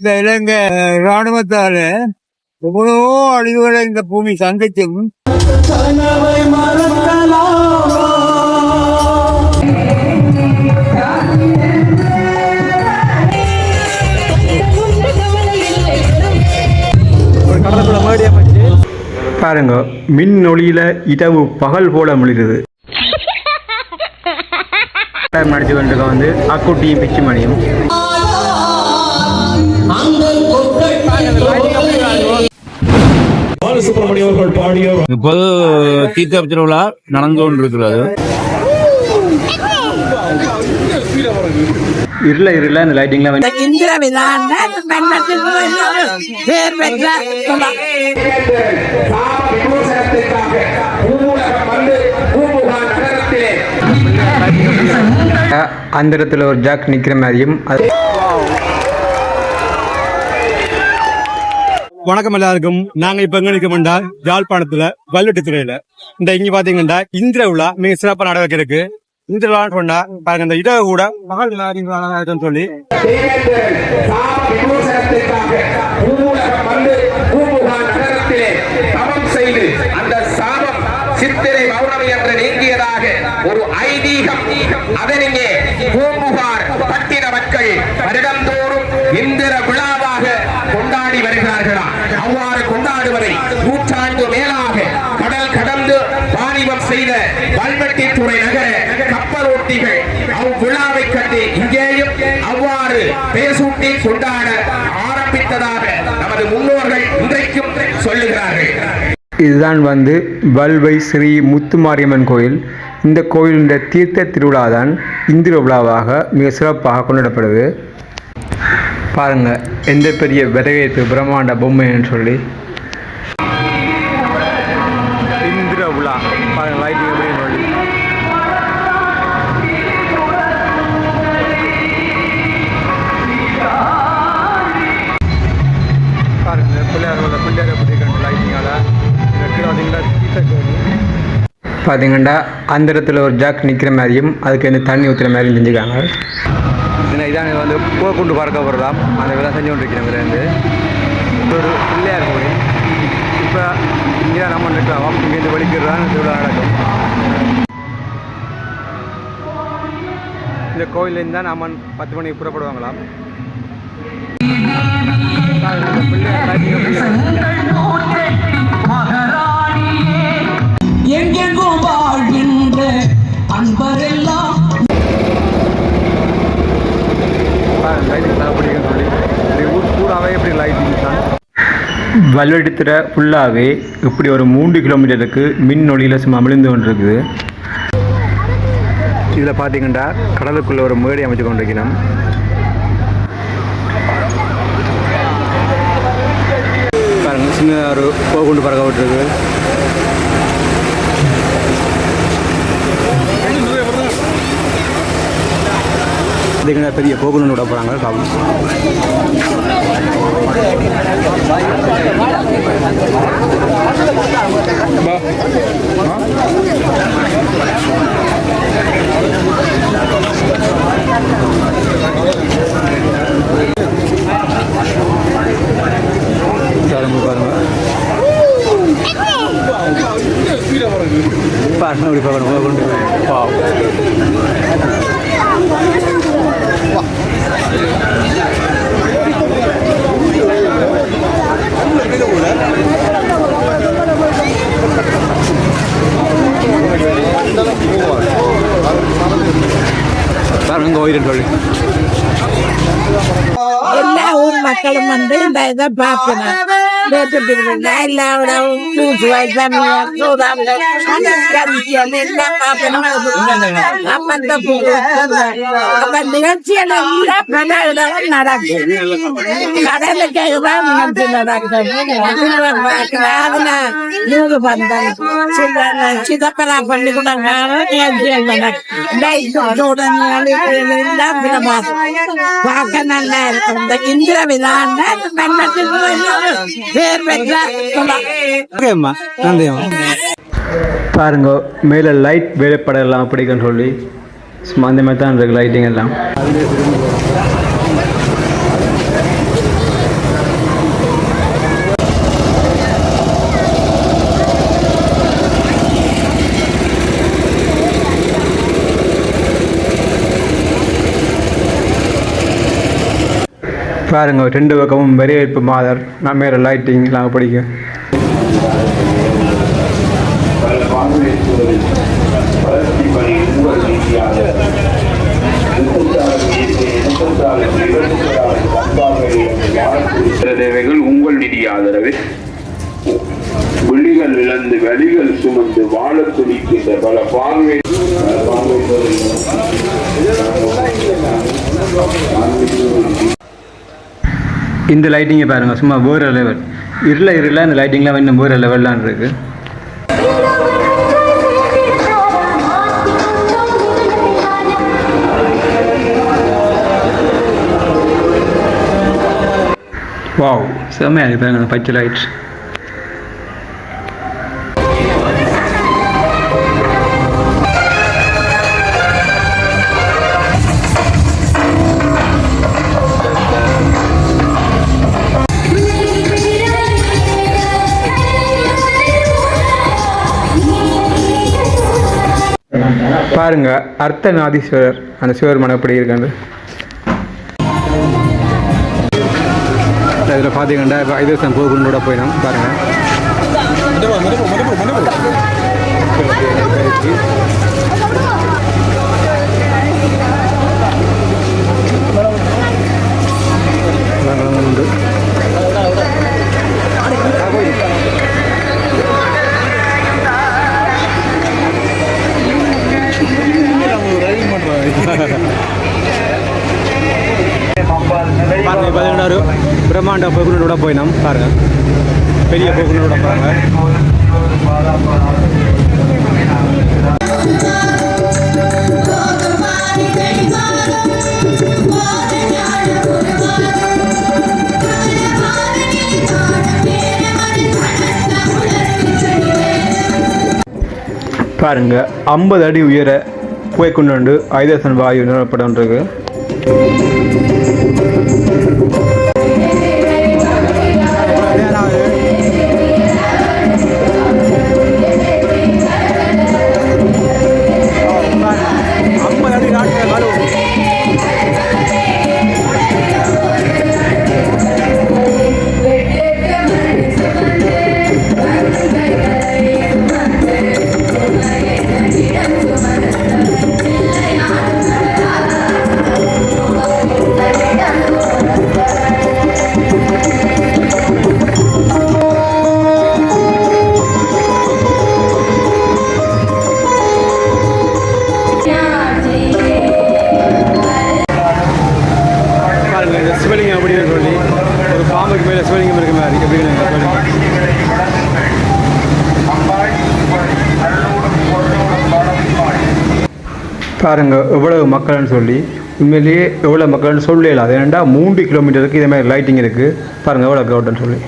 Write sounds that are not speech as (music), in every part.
இந்த இலங்கை ராணுவத்தால எவ்வளவோ அழிவுகளை இந்த பூமி சந்திச்சும் பாருங்க மின் ஒளியில இரவு பகல் போல மிளிருது. (laughs) நடிச்சு கொண்டிருக்க வந்து அக்குட்டியும் பிச்சு மணியும் பாலசுப்ரமணியம் அவர்கள் பாடிய இப்போது தீர்த்த திருவிழா நடந்து கொண்டிருக்கிறது இருள இருள இந்த லைட்டிங்லாம் வந்து இந்திர விதான பேர் பெற்ற அந்த இடத்துல ஒரு ஜாக் நிக்கிற மாதிரியும் அது வணக்கம் எல்லாருக்கும். நாங்க இப்ப எங்க நிற்கோம்டா யாழ்ப்பாணத்துல வல்வெட்டி துறையில இந்த இங்க பாத்தீங்கன்னா இந்திர விழா மிக சிறப்பா நடக்க இருக்கு. இந்திர விழா சொன்னா பாருங்க இந்த இட கூட மகள் விழான்னு சொல்லி. அந்த சாபம் சித்திர வல்வெட்டித்துறை நகர கப்பலோட்டிகள் அவ்விழாவை கண்டு இங்கேயும் அவ்வாறு பேசூட்டி கொண்டாட ஆரம்பித்ததாக நமது முன்னோர்கள் இன்றைக்கும் சொல்லுகிறார்கள். இதுதான் வந்து வல்வை ஸ்ரீ முத்துமாரியம்மன் கோயில். இந்த கோயிலின் தீர்த்த திருவிழா தான் இந்திர விழாவாக மிக சிறப்பாக கொண்டாடப்படுது. பாருங்கள் எந்த பெரிய வரவேற்பு பிரம்மாண்ட பொம்மைன்னு சொல்லி. பார்த்தீங்கன்னா அந்த இடத்துல ஒரு ஜாக் நிற்கிற மாதிரியும் அதுக்கு வந்து தண்ணி ஊற்றுற மாதிரியும் செஞ்சுக்காங்க இதான் வந்து பூ கொண்டு பார்க்க அந்த விழா செஞ்சு கொண்டு இருக்கிற வந்து ஒரு பிள்ளையார் கோயில் இப்போ இங்கே தான் நம்ம நிற்கலாம்? இங்கேருந்து வலிக்கிறதான் திருவிழா நடக்கும். இந்த கோயிலேருந்து தான் நம்ம பத்து மணிக்கு புறப்படுவாங்களாம். பாருங்க, வல்வெடுத்துற ஃபுல்லாகவே இப்படி ஒரு மூன்று கிலோமீட்டருக்கு மின் ஒளியில் சும்மா அமிழ்ந்து கொண்டிருக்குது. இதில் பார்த்தீங்கன்னா கடலுக்குள்ளே ஒரு மேடை அமைச்சு கொண்டிருக்கிறோம். பாருங்கள் சின்ன ஒரு போகுண்டு பறக்க விட்டுருக்கு. பார்த்தீங்கன்னா பெரிய போகுண்டு விட போகிறாங்க காவல். பாருங்க பாருங்க அப்படி பார்க்கணும் கொண்டு பாவம். பாருங்க கோயிலுன்னு சொல்லி. எல்லா ஊர் மக்களும் வந்து இந்த இதை பார்க்கணும். நேற்று திருவிழா எல்லாரும் ஜூஸ் வைத்தமிழ் சூதாமல் கரிசியல் எல்லாம் பார்க்கணும் அப்ப இந்த அப்ப நிகழ்ச்சிகள் எல்லாம் பல இடம் நடக்கும் கடலுக்கு தான் நிகழ்ச்சி நடக்கும் திருவன் பார்க்கலாம் அதுல நூறு பந்தல் சில சிதப்பரா பள்ளிக்கூடங்கான நிகழ்ச்சிகள் நடக்கும் எல்லாம் பார்க்க நல்லா இருக்கும் இந்த இந்திர விதான பேர் பெற்ற குலம். ஓகேம்மா நன்றிம்மா பாருங்க மேலே லைட் வேலைப்படம் எல்லாம் பிடிக்கும்னு சொல்லி சும்மா அந்த மாதிரி தான் இருக்கு லைட்டிங் எல்லாம். பாருங்க ரெண்டு பக்கமும் வரவேற்பு மாதர் நான் மேலே லைட்டிங் எல்லாம் பிடிக்கும் தேவைகள் உங்கள் நிதி ஆதரவு. விழிகள் இழந்து வழிகள் சுமந்து வாழ துடிக்கின்ற பல பார்வை பல பார்வை. இந்த லைட்டிங்கை பாருங்க சும்மா வேறு லெவல் இருள இருள இந்த லைட்டிங்லாம் இன்னும் வேறு லெவல்லான் இருக்கு. வாவ் செம்மையாக இருக்கு பாருங்க பச்சை லைட் பாருங்க அர்த்தநாதீஸ்வரர் அந்த சிவர் மனம் எப்படி இருக்காண்டு இதில் பார்த்தீங்கன்னா இப்போ ஐதர் சம் போகுண்டோட போயிடும் பாருங்க. பாருங்க ஐம்பது அடி உயர போய் கொண்டு வந்து வாயு நிறுவப்படம் இருக்கு பாருங்க எவ்வளவு மக்கள்னு சொல்லி. உண்மையிலேயே எவ்வளோ மக்கள்னு சொல்லலாம் அது ஏன்டா மூன்று கிலோமீட்டருக்கு இதே மாதிரி லைட்டிங் இருக்குது பாருங்கள் எவ்வளோ க்ரௌட்னு சொல்லி.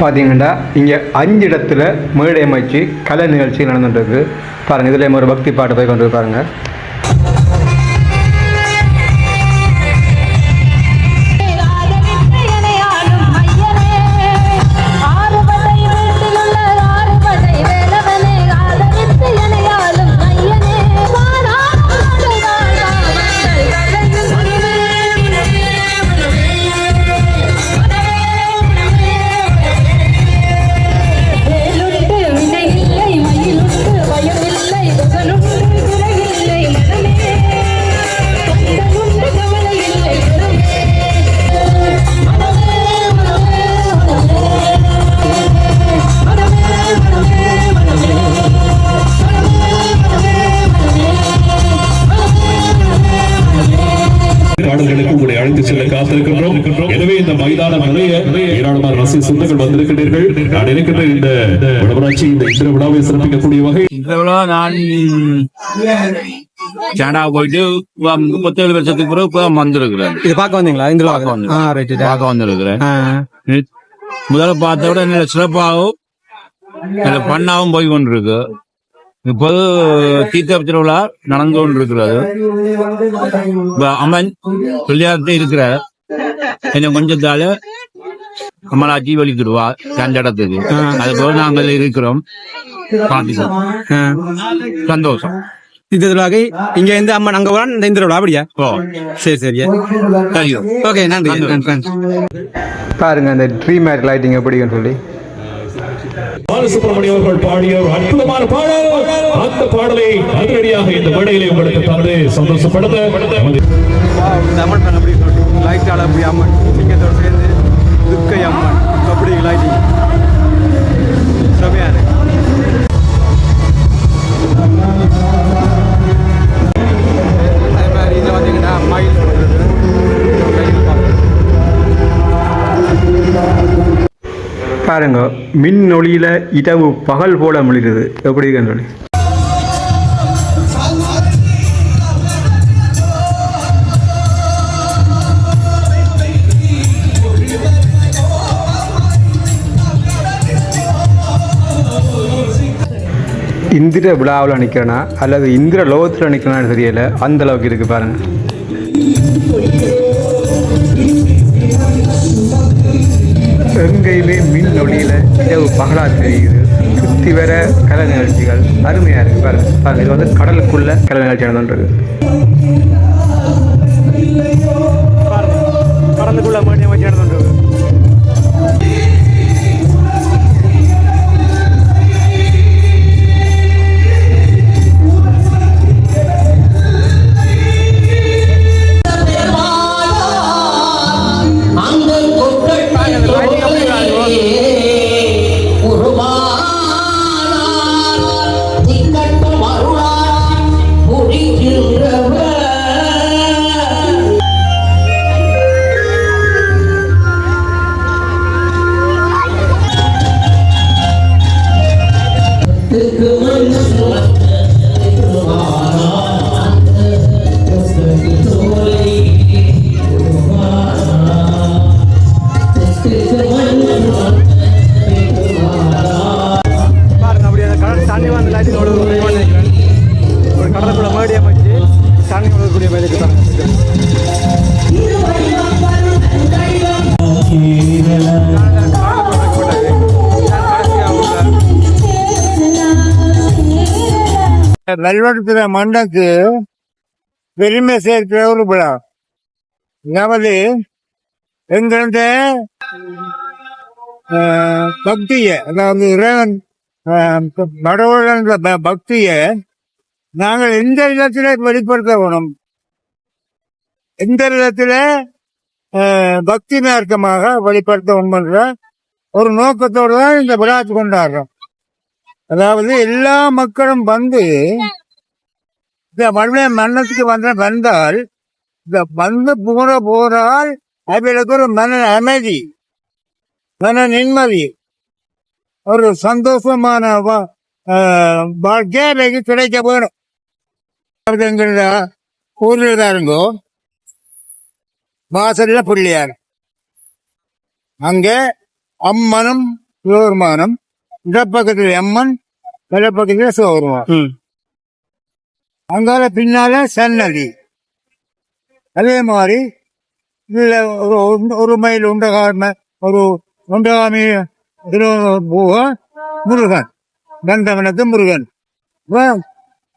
பார்த்தீங்கன்னா இங்கே அஞ்சு இடத்துல மேடை அமைச்சு கலை நிகழ்ச்சி நடந்துட்டுருக்கு. பாருங்கள் இதில் ஒரு பக்தி பாட்டு போய் கொண்டு பாருங்கள் வடமராட்சி இந்த இந்திர விழாவை சிறப்பிக்கக்கூடிய வகை இந்த விழா நான் கனடா போயிட்டு முப்பத்தேழு வருஷத்துக்கு பிறகு இப்ப வந்திருக்கிறேன் இது பார்க்க வந்தீங்களா இந்த பார்க்க ரைட்டு பார்க்க வந்திருக்கிறேன் முதல்ல பார்த்த விட நல்ல சிறப்பாகவும் நல்ல பண்ணாவும் போய் கொண்டிருக்கு இப்போது தீர்த்த திருவிழா நடந்து கொண்டிருக்கிறது அம்மன் பிள்ளையார்ட்ட இருக்கிறார் கொஞ்சம் கொஞ்சத்தால வலிக்கிடுவா அந்த இடத்துக்கு அது போல நாங்கள் இருக்கிறோம். சந்தோஷம் இந்த திருவிழாக்கு இங்க இருந்து அம்மன் அங்க வரான் இந்த திருவிழா அப்படியா ஓ சரி சரியா ஓகே நன்றி பாருங்க அந்த ட்ரீ மேட் லைட்டிங் எப்படின்னு சொல்லி பாலசுப்ரமணியம் அவர்கள் பாடிய ஒரு அற்புதமான பாடல் அந்த பாடலை அதிரடியாக இந்த மேடையிலே உங்களுக்கு தந்து சந்தோஷப்படுத்த நமது தமிழ் பண்ண அப்படி சொல்லி லைட்டால் அப்படி அம்மன் சிங்கத்தோடு பாருங்க மின் ஒளியில இரவு பகல் போல முடிகிறது எப்படி இருக்குன்னு சொல்லி இந்திர விழாவில் நிற்கிறேன்னா அல்லது இந்திர லோகத்தில் நிற்கிறேனான்னு தெரியலை அந்த அளவுக்கு இருக்கு பாருங்க. எங்கேயுமே வழியில் இரவு பகலாக தெரியுது. சுற்றி வர கலை நிகழ்ச்சிகள். அருமையாக இருக்குது பாருங்க. பாருங்க இது வந்து கடலுக்குள்ள கலை நிகழ்ச்சி நடந்துருக்கு கடலுக்குள்ள வெல்வெடுக்கிற மண்ணுக்கு பெருமை சேர்க்கிற ஒரு விழா. அதாவது எங்களது ஆஹ், அதாவது இறைவன் கடவுள் பக்தியை நாங்கள் எந்த விதத்தில் வெளிப்படுத்த வேணும்? எந்த விதத்தில் ஆஹ், பக்தி மார்க்கமாக வெளிப்படுத்த வேணும்ன்ற ஒரு நோக்கத்தோடு தான் இந்த விழாத்து கொண்டாடுறோம். அதாவது எல்லா மக்களும் வந்து இந்த மண்ண மன்னத்துக்கு வந்த வந்தால் இந்த வந்து போற போறால் அவர்களுக்கு ஒரு மன அமைதி மன நிம்மதி ஒரு சந்தோஷமான வாழ்க்கை அவைக்கு கிடைக்க போயிடும் அது ஊரில் தான் இருங்கோ வாசல்ல பிள்ளையார். அங்கே அம்மனும் சிவபெருமானும் இந்த பக்கத்துல அம்மன் வல பக்கத்துல சிவபெருமான் அங்கால பின்னால சன்னதி. அதே மாதிரி இதுல ஒரு ஒரு மைல் உண்டகாம ஒரு உண்டகாமி முருகன் கந்தவனத்து முருகன். வ-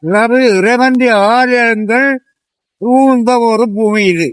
அதாவது இறைவந்தி ஆலயங்கள் சூழ்ந்த ஒரு பூமி இது.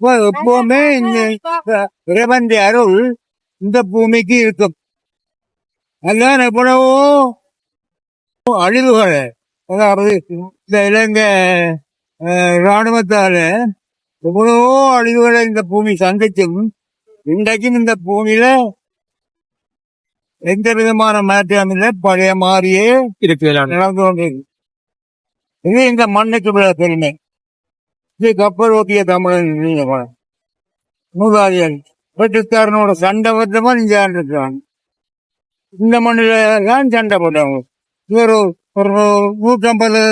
எப்பவுமே இந்த இறைவன் அருள் இந்த பூமிக்கு இருக்கும். அதான் எவ்வளவோ அழிவுகளை அதாவது இந்த இலங்கை இராணுவத்தால எவ்வளவோ அழிவுகளை இந்த பூமி சந்திச்சும் இன்றைக்கும் இந்த பூமியில எந்த விதமான மாற்றம் இல்லை பழைய மாதிரியே இருக்கு நடந்து கொண்டிருக்கு. இது இந்த மண்ணுக்கு பெருமை. ஸ்ரீ கப்பல் ஓட்டிய தமிழன் மூதாதியன் பிரிட்டிஷ்காரனோட சண்டை வட்டமா நீங்க இருக்காங்க இந்த மண்ணில தான் சண்டை போட்டாங்க இவர் ஒரு நூற்றம்பது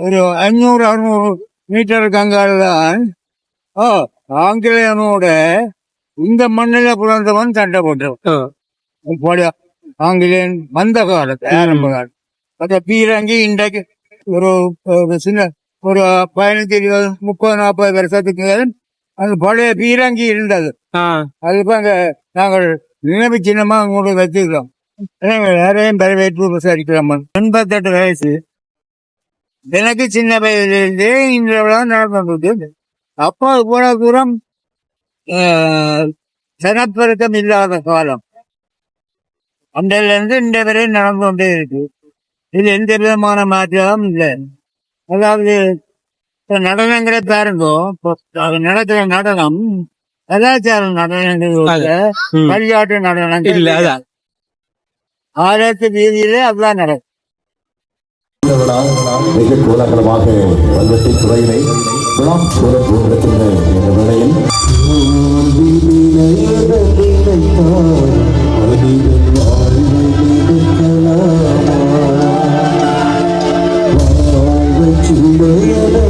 ஒரு அஞ்சூறு அறுநூறு மீட்டர் கங்கால்தான் ஓ ஆங்கிலேயனோட இந்த மண்ணில பிறந்தவன் சண்டை போட்டவன் ஆங்கிலேயன் வந்த காலத்தை ஆரம்ப காலம் அந்த பீரங்கி இன்றைக்கு ஒரு சின்ன ஒரு பதினஞ்சு இருபது முப்பது நாற்பது வருஷத்துக்கு அந்த பழைய பீரங்கி இருந்தது. அது இப்ப அங்க நாங்கள் நினைவு சின்னமா கொண்டு வச்சுக்கிறோம். யாரையும் வரவேற்பு விசாரிக்கிறோம். எண்பத்தெட்டு வயசு. எனக்கு சின்ன வயதிலிருந்தே இந்த விழா நடந்து அப்போ இவ்வளவு தூரம் ஆஹ், ஜனப்பெருக்கம் இல்லாத காலம். அன்றையில இருந்து இந்த வரை நடந்து கொண்டே இருக்கு இது எந்த விதமான மாற்றமும் இல்லை. அதாவது இப்ப நடனங்களை பாருங்க நடக்கிற நடனம் கலாச்சார நடனங்கள். விளையாட்டு நடனங்கள் இல்ல அதான். ஆராய்ச்சி ரீதியிலே அதுதான் நடக்கும். மிக கோலாகலமாக வல்வெட்டி துறையினை விழா சூழ போகிற இந்த வேளையில் இதில்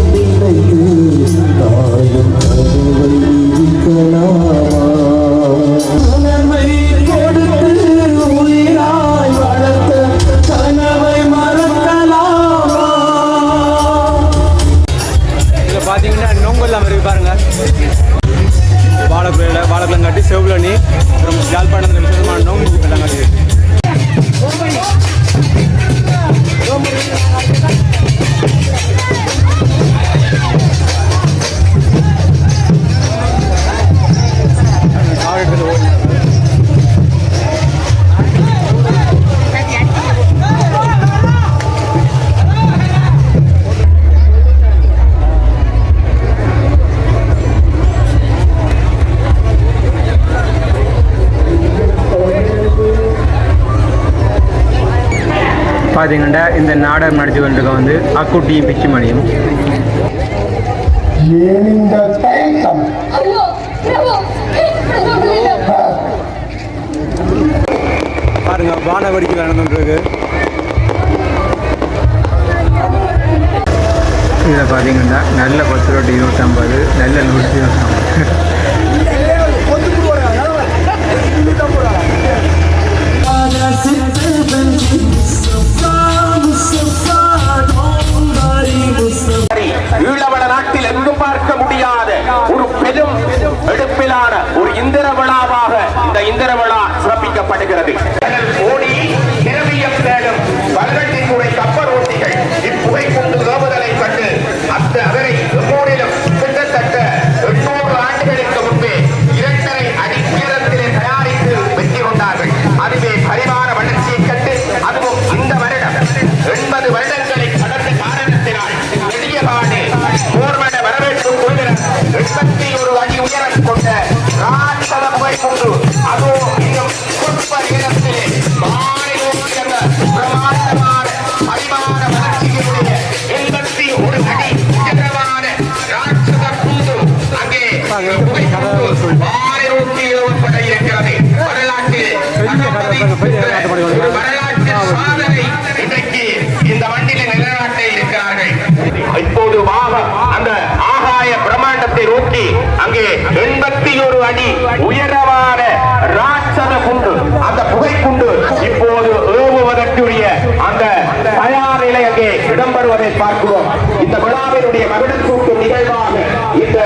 பார்த்தீங்கன்னா இந்த நாடகம் நடிச்சு கொண்டிருக்க வந்து அக்குட்டியும் பிச்சுமணியும். பாருங்க வானவடிக்கை நடந்துருக்கு இதில் பார்த்தீங்கன்னா நல்ல பத்து ரொட்டி இருபத்தம்பது நல்ல நூற்றி இருபத்தம்பது ஈழவள 아, 선수 இந்த